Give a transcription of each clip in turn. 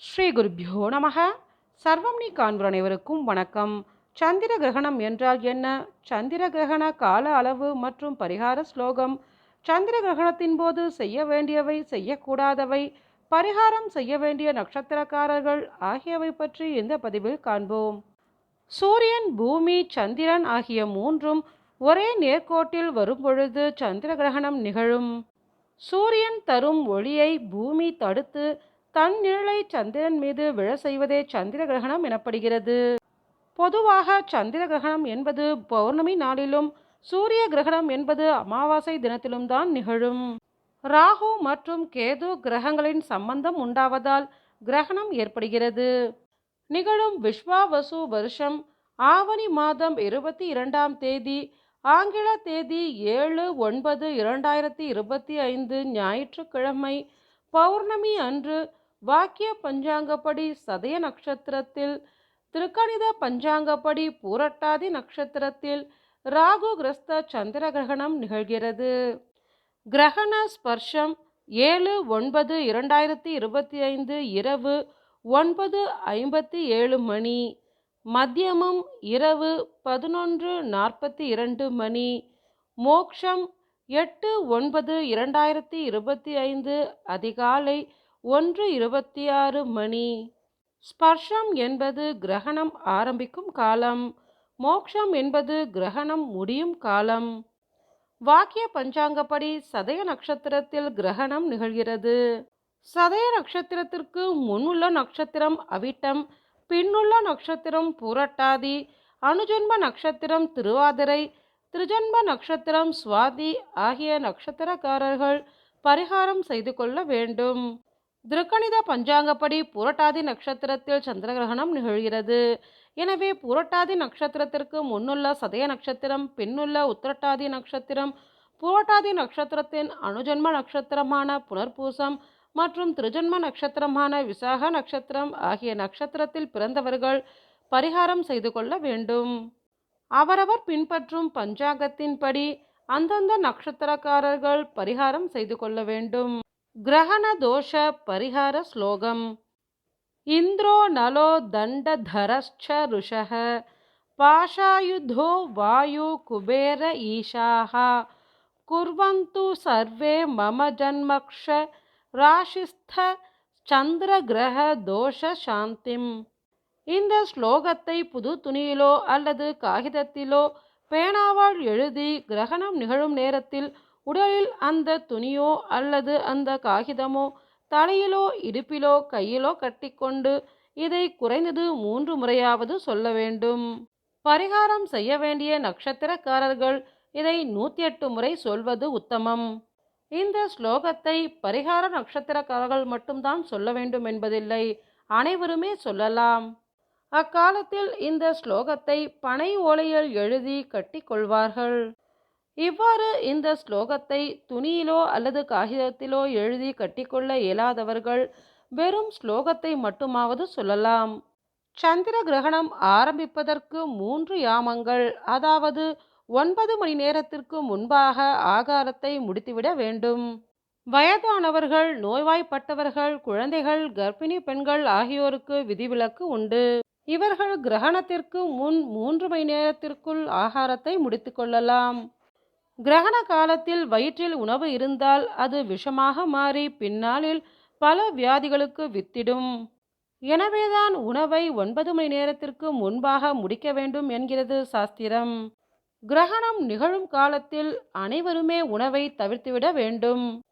ஸ்ரீ குருப்யோ நமக. சர்வம் நீ காண்கிற அனைவருக்கும் வணக்கம். சந்திர கிரகணம் என்றால் என்ன? சந்திர கிரகண கால அளவு மற்றும் பரிகார ஸ்லோகம். சந்திர கிரகணத்தின் போது செய்ய வேண்டியவை செய்யக்கூடாதவை. பரிகாரம் செய்ய வேண்டிய நட்சத்திரக்காரர்கள் ஆகியவை பற்றி இந்த பதிவில் காண்போம். சூரியன் பூமி சந்திரன் ஆகிய மூன்றும் ஒரே நேர்கோட்டில் வரும்பொழுது சந்திர கிரகணம் நிகழும். சூரியன் தரும் ஒளியை பூமி தடுத்து தன் நிழலை சந்திரன் மீது விழ செய்வதே சந்திர கிரகணம் எனப்படுகிறது. பொதுவாக சந்திர கிரகணம் என்பது பௌர்ணமி நாளிலும் சூரிய கிரகணம் என்பது அமாவாசை தினத்திலும் தான் நிகழும். ராகு மற்றும் கேது கிரகங்களின் சம்பந்தம் உண்டாவதால் கிரகணம் ஏற்படுகிறது. நிகழும் விஸ்வாவசு வருஷம் ஆவணி மாதம் இருபத்தி இரண்டாம் தேதி ஆங்கில தேதி ஏழு ஒன்பது இரண்டாயிரத்தி இருபத்தி ஐந்து ஞாயிற்றுக்கிழமை பௌர்ணமி அன்று வாக்கிய பஞ்சாங்கப்படி சதய நட்சத்திரத்தில் திருக்கணித பஞ்சாங்கப்படி பூரட்டாதி நட்சத்திரத்தில் ராகு கிரஸ்த சந்திர கிரகணம் நிகழ்கிறது. கிரகண ஸ்பர்ஷம் ஏழு ஒன்பது இரண்டாயிரத்தி இருபத்தி ஐந்து இரவு ஒன்பது ஐம்பத்தி ஏழு மணி. மத்தியமம் இரவு பதினொன்று நாற்பத்தி இரண்டு மணி. மோக்ஷம் எட்டு ஒன்பது இரண்டாயிரத்தி இருபத்தி ஐந்து அதிகாலை ஒன்று இருபத்தி ஆறு மணி. ஸ்பர்ஷம் என்பது கிரகணம் ஆரம்பிக்கும் காலம். மோக்ஷம் என்பது கிரகணம் முடியும் காலம். வாக்கிய பஞ்சாங்கப்படி சதய நட்சத்திரத்தில் கிரகணம் நிகழ்கிறது. சதய நட்சத்திரத்திற்கு முன்னுள்ள நட்சத்திரம் அவிட்டம் பின்னுள்ள நட்சத்திரம் பூரட்டாதி அனுஜன்ம நட்சத்திரம் திருவாதிரை திருஜன்ம நட்சத்திரம் சுவாதி ஆகிய நட்சத்திரக்காரர்கள் பரிகாரம் செய்து கொள்ள வேண்டும். திருக்கணித பஞ்சாங்கப்படி புரட்டாதி நட்சத்திரத்தில் சந்திரகிரகணம் நிகழ்கிறது. எனவே புரட்டாதி நட்சத்திரத்திற்கு முன்னுள்ள சதய நட்சத்திரம் பின்னுள்ள உத்திரட்டாதி நட்சத்திரம் புரட்டாதி நட்சத்திரத்தின் அணுஜன்ம நட்சத்திரமான புனர்பூசம் மற்றும் திருஜன்ம நட்சத்திரமான விசாக நட்சத்திரம் ஆகிய நட்சத்திரத்தில் பிறந்தவர்கள் பரிகாரம் செய்து கொள்ள வேண்டும். அவரவர் பின்பற்றும் பஞ்சாங்கத்தின்படி அந்தந்த நட்சத்திரக்காரர்கள் பரிகாரம் செய்து கொள்ள வேண்டும். கிரகண தோஷ பரிகார ஸ்லோகம் இந்திரோ நலோ தண்டதரश्च ருஷः பாஷாயுதோ வாயு குபேர ஈஷாः குர்வந்து சர்வே மம ஜன்மக்ஷ. ராசிஸ்த சந்திரகிரக தோஷ சாந்திம் இந்த ஸ்லோகத்தை புது துணியிலோ அல்லது காகிதத்திலோ பேனாவால் எழுதி கிரகணம் நிகழும் நேரத்தில் உடலில் அந்த துணியோ அல்லது அந்த காகிதமோ தலையிலோ இடுப்பிலோ கையிலோ கட்டிக்கொண்டு இதை குறைந்தது மூன்று முறையாவது சொல்ல வேண்டும். பரிகாரம் செய்ய வேண்டிய நட்சத்திரக்காரர்கள் இதை நூற்றி எட்டு முறை சொல்வது உத்தமம். இந்த ஸ்லோகத்தை பரிகார நட்சத்திரக்காரர்கள் மட்டும்தான் சொல்ல வேண்டும் என்பதில்லை அனைவருமே சொல்லலாம். அக்காலத்தில் இந்த ஸ்லோகத்தை பனை ஓலையில் எழுதி கட்டிக்கொள்வார்கள். இவ்வாறு இந்த ஸ்லோகத்தை துணியிலோ அல்லது காகிதத்திலோ எழுதி கட்டிக்கொள்ள இயலாதவர்கள் வெறும் ஸ்லோகத்தை மட்டுமாவது சொல்லலாம். சந்திர கிரகணம் ஆரம்பிப்பதற்கு மூன்று யாமங்கள் அதாவது ஒன்பது மணி நேரத்திற்கு முன்பாக ஆகாரத்தை முடித்துவிட வேண்டும். வயதானவர்கள் நோய்வாய்ப்பட்டவர்கள் குழந்தைகள் கர்ப்பிணி பெண்கள் ஆகியோருக்கு விதிவிலக்கு உண்டு. இவர்கள் கிரகணத்திற்கு முன் மூன்று மணி நேரத்திற்குள் ஆகாரத்தை முடித்து கொள்ளலாம். கிரகண காலத்தில் வயிற்றில் உணவு இருந்தால் அது விஷமாக மாறி பின்னாளில் பல வியாதிகளுக்கு வித்திடும். எனவேதான் உணவை ஒன்பது மணி நேரத்திற்கு முன்பாக முடிக்க வேண்டும் என்கிறது சாஸ்திரம். கிரகணம் நிகழும் காலத்தில் அனைவருமே உணவை தவிர்த்துவிட வேண்டும்.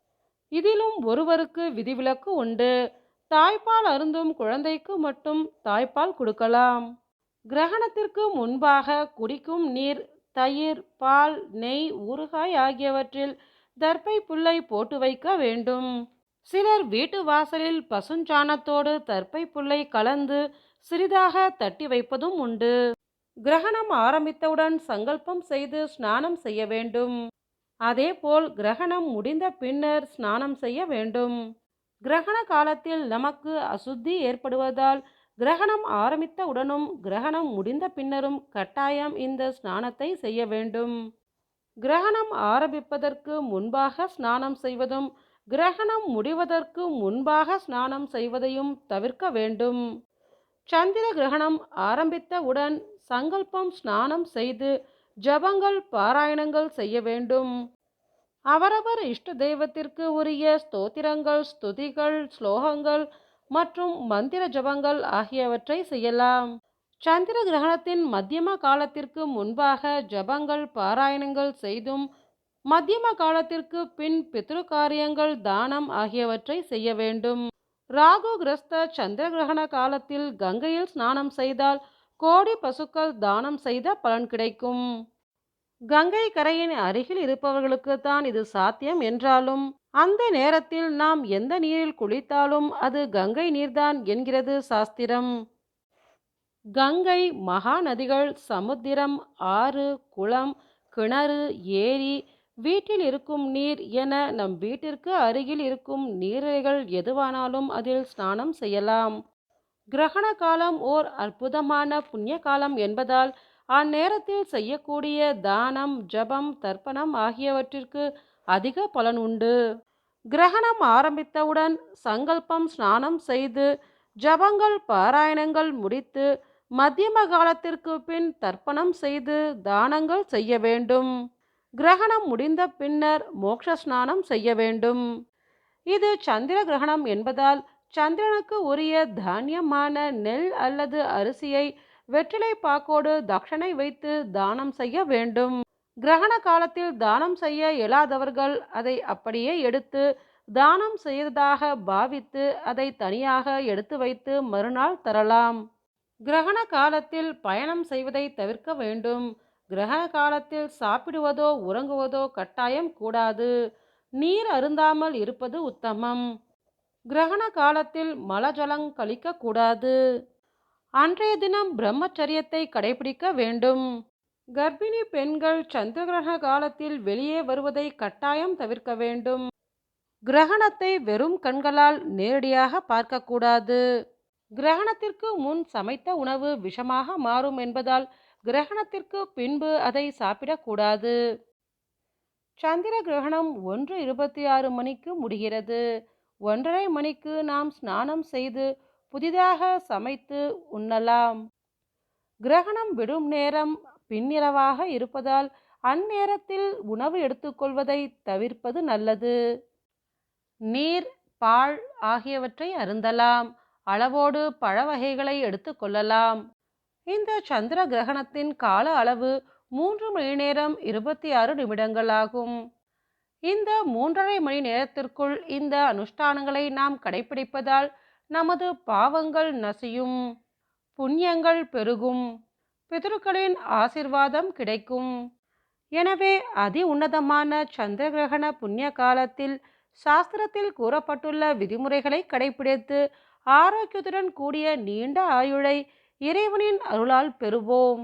இதிலும் ஒருவருக்கு விதிவிலக்கு உண்டு. தாய்ப்பால் அருந்தும் குழந்தைக்கு மட்டும் தாய்ப்பால் கொடுக்கலாம். கிரகணத்திற்கு முன்பாக குடிக்கும் நீர் தயிர் பால் நெய் ஊறுகாய் ஆகியவற்றில் தர்ப்பை புல்லை போட்டு வைக்க வேண்டும். சிலர் வீட்டு வாசலில் பசுஞ்சாணத்தோடு தர்ப்பை புல்லை கலந்து சிறிதாக தட்டி வைப்பதும் உண்டு. கிரகணம் ஆரம்பித்தவுடன் சங்கல்பம் செய்து ஸ்நானம் செய்ய வேண்டும். அதேபோல் கிரகணம் முடிந்த பின்னர் ஸ்நானம் செய்ய வேண்டும். கிரகண காலத்தில் நமக்கு அசுத்தி ஏற்படுவதால் கிரகணம் ஆரம்பித்த உடனும் கிரகணம் முடிந்த பின்னரும் கட்டாயம் இந்த ஸ்நானத்தை செய்ய வேண்டும். கிரகணம் ஆரம்பிப்பதற்கு முன்பாக ஸ்நானம் செய்வதும் கிரகணம் முடிவதற்கு முன்பாக ஸ்நானம் செய்வதையும் தவிர்க்க வேண்டும். சந்திர கிரகணம் ஆரம்பித்தவுடன் சங்கல்பம் ஸ்நானம் செய்து ஜபங்கள் பாராயணங்கள் செய்ய வேண்டும். அவரவர் இஷ்ட தெய்வத்திற்கு உரிய ஸ்தோத்திரங்கள் ஸ்துதிகள் ஸ்லோகங்கள் மற்றும் மந்திர ஜபங்கள் ஆகியவற்றை செய்யலாம். சந்திர கிரகணத்தின் மத்தியம காலத்திற்கு முன்பாக ஜபங்கள் பாராயணங்கள் செய்தும் மத்தியம காலத்திற்கு பின் பித்ரு காரியங்கள் தானம் ஆகியவற்றை செய்ய வேண்டும். ராகு கிரஸ்த சந்திர கிரகண காலத்தில் கங்கையில் ஸ்நானம் செய்தால் கோடி பசுக்கள் தானம் செய்த பலன் கிடைக்கும். கங்கை கரையின் அருகில் இருப்பவர்களுக்கு தான் இது சாத்தியம் என்றாலும் அந்த நேரத்தில் நாம் எந்த நீரில் குளித்தாலும் அது கங்கை நீர்தான் என்கிறது சாஸ்திரம். கங்கை மகாநதிகள் சமுத்திரம் ஆறு குளம் கிணறு ஏரி வீட்டில் இருக்கும் நீர் என நம் வீட்டிற்கு அருகில் இருக்கும் நீரைகள் எதுவானாலும் அதில் ஸ்நானம் செய்யலாம். கிரகண காலம் ஓர் அற்புதமான புண்ணிய காலம் என்பதால் அந்நேரத்தில் செய்யக்கூடிய தானம் ஜபம் தர்ப்பணம் ஆகியவற்றிற்கு அதிக பலன் உண்டு. கிரகணம் ஆரம்பித்தவுடன் சங்கல்பம் ஸ்நானம் செய்து ஜபங்கள் பாராயணங்கள் முடித்து மத்தியம காலத்திற்கு பின் தர்ப்பணம் செய்து தானங்கள் செய்ய வேண்டும். கிரகணம் முடிந்த பின்னர் மோட்ச ஸ்நானம் செய்ய வேண்டும். இது சந்திர கிரகணம் என்பதால் சந்திரனுக்கு உரிய தானியமான நெல் அல்லது அரிசியை வெற்றிலை பாக்கோடு தட்சணை வைத்து தானம் செய்ய வேண்டும். கிரகண காலத்தில் தானம் செய்ய இயலாதவர்கள் அதை அப்படியே எடுத்து தானம் செய்ததாக பாவித்து அதை தனியாக எடுத்து வைத்து மறுநாள் தரலாம். கிரகண காலத்தில் பயணம் செய்வதை தவிர்க்க வேண்டும். கிரகண காலத்தில் சாப்பிடுவதோ உறங்குவதோ கட்டாயம் கூடாது. நீர் அருந்தாமல் இருப்பது உத்தமம். கிரகண காலத்தில் மலஜலம் கழிக்கக்கூடாது அன்றைய தினம் பிரம்மச்சரியத்தை கடைபிடிக்க வேண்டும். கர்ப்பிணி பெண்கள் சந்திரகிரகண காலத்தில் வெளியே வருவதை கட்டாயம் தவிர்க்க வேண்டும். கிரகணத்தை வெறும் கண்களால் நேரடியாக பார்க்கக்கூடாது. கிரகணத்திற்கு முன் சமைத்த உணவு விஷமாக மாறும் என்பதால் கிரகணத்திற்கு பின்பு அதை சாப்பிடக்கூடாது. சந்திர கிரகணம் ஒன்று இருபத்தி ஆறு மணிக்கு முடிகிறது. ஒன்றரை மணிக்கு நாம் ஸ்நானம் செய்து புதிதாக சமைத்து உண்ணலாம். கிரகணம் விடும் நேரம் பின்னிரவாக இருப்பதால் அந்நேரத்தில் உணவு எடுத்துக்கொள்வதை தவிர்ப்பது நல்லது. நீர் பால் ஆகியவற்றை அருந்தலாம். அளவோடு பழ வகைகளை எடுத்துக்கொள்ளலாம் இந்த சந்திர கிரகணத்தின் கால அளவு மூன்று மணி நேரம் இருபத்தி ஆறு நிமிடங்கள் ஆகும். இந்த மூன்றரை மணி நேரத்திற்குள் இந்த அனுஷ்டானங்களை நாம் கடைபிடிப்பதால் நமது பாவங்கள் நசியும் புண்ணியங்கள் பெருகும் பிதருக்களின் ஆசிர்வாதம் கிடைக்கும். எனவே அதி உன்னதமான சந்திர கிரகண புண்ணிய காலத்தில் சாஸ்திரத்தில் கூறப்பட்டுள்ள விதிமுறைகளை கடைபிடித்து ஆரோக்கியத்துடன் கூடிய நீண்ட ஆயுளை இறைவனின் அருளால் பெறுவோம்.